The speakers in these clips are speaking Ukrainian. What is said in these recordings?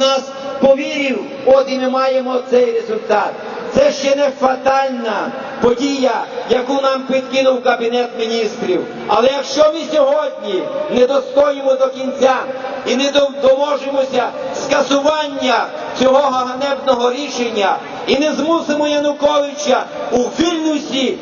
нас повірив, от і ми маємо цей результат. Це ще не фатальна подія, яку нам підкинув Кабінет міністрів. Але якщо ми сьогодні не достоїмо до кінця і не доможемося скасування цього ганебного рішення і не змусимо Януковича у Вільнюсі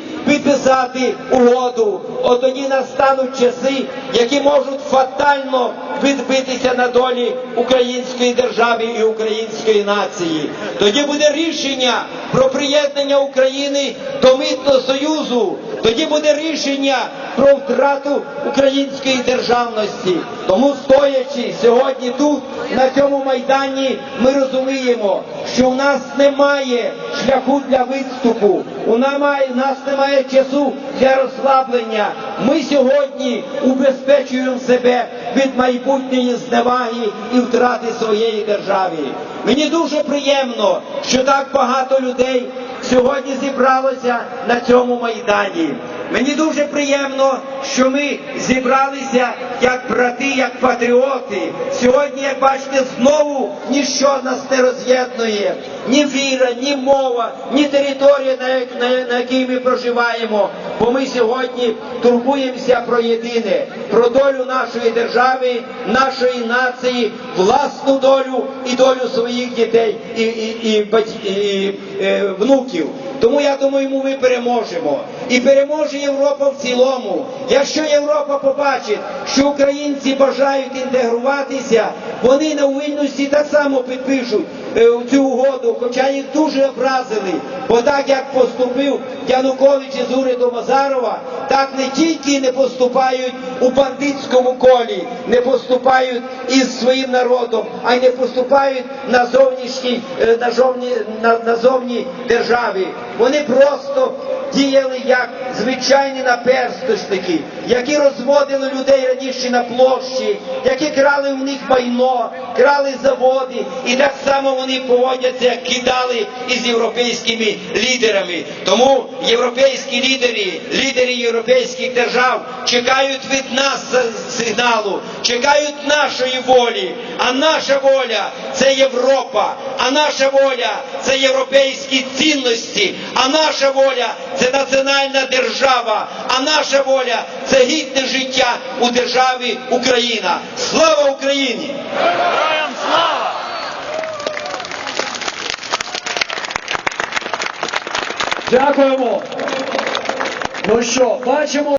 підписати угоду, от тоді настануть часи, які можуть фатально відбитися на долі української держави і української нації. Тоді буде рішення про приєднання України до митного союзу. Тоді буде рішення про втрату української державності. Тому стоячи сьогодні тут, на цьому майдані, ми розуміємо, що у нас немає шляху для відступу, у немає- у нас немає часу для розслаблення. Ми сьогодні убезпечуємо себе від майбутньої зневаги і втрати своєї держави. Мені дуже приємно, що так багато людей сьогодні зібралося на цьому майдані. Мені дуже приємно, що ми зібралися як брати, як патріоти. Сьогодні, як бачите, знову ніщо нас не роз'єднує. Ні віра, ні мова, ні територія, на, на, на якій ми проживаємо. Бо ми сьогодні турбуємося про єдине, про долю нашої держави, нашої нації, власну долю і долю своїх дітей і, і, і, бать- і, е, внуків. Тому я думаю, ми переможемо. І переможе Європа в цілому. Якщо Європа побачить, що українці бажають інтегруватися, вони на Вільнюсі так само підпишуть е, цю угоду, хоча їх дуже образили. Бо так як поступив Янукович із урядом Азарова, так не тільки не поступають у бандитському колі, не поступають із своїм народом, а й не поступають на зовнішній е, на на, на зовні державі. Вони просто діяли як звичайні наперсточники, які розводили людей раніше на площі, які крали в них майно, крали заводи, і так само вони поводяться, як кидали із європейськими лідерами. Тому європейські лідери, лідери європейських держав чекають від нас сигналу, чекають нашої волі. А наша воля це Європа, а наша воля це європейські цінності, а наша воля це національна держава, а наша воля це гідне життя у державі Україна. Слава Україні! Героям слава! Дякуємо. Ну що, бачимо.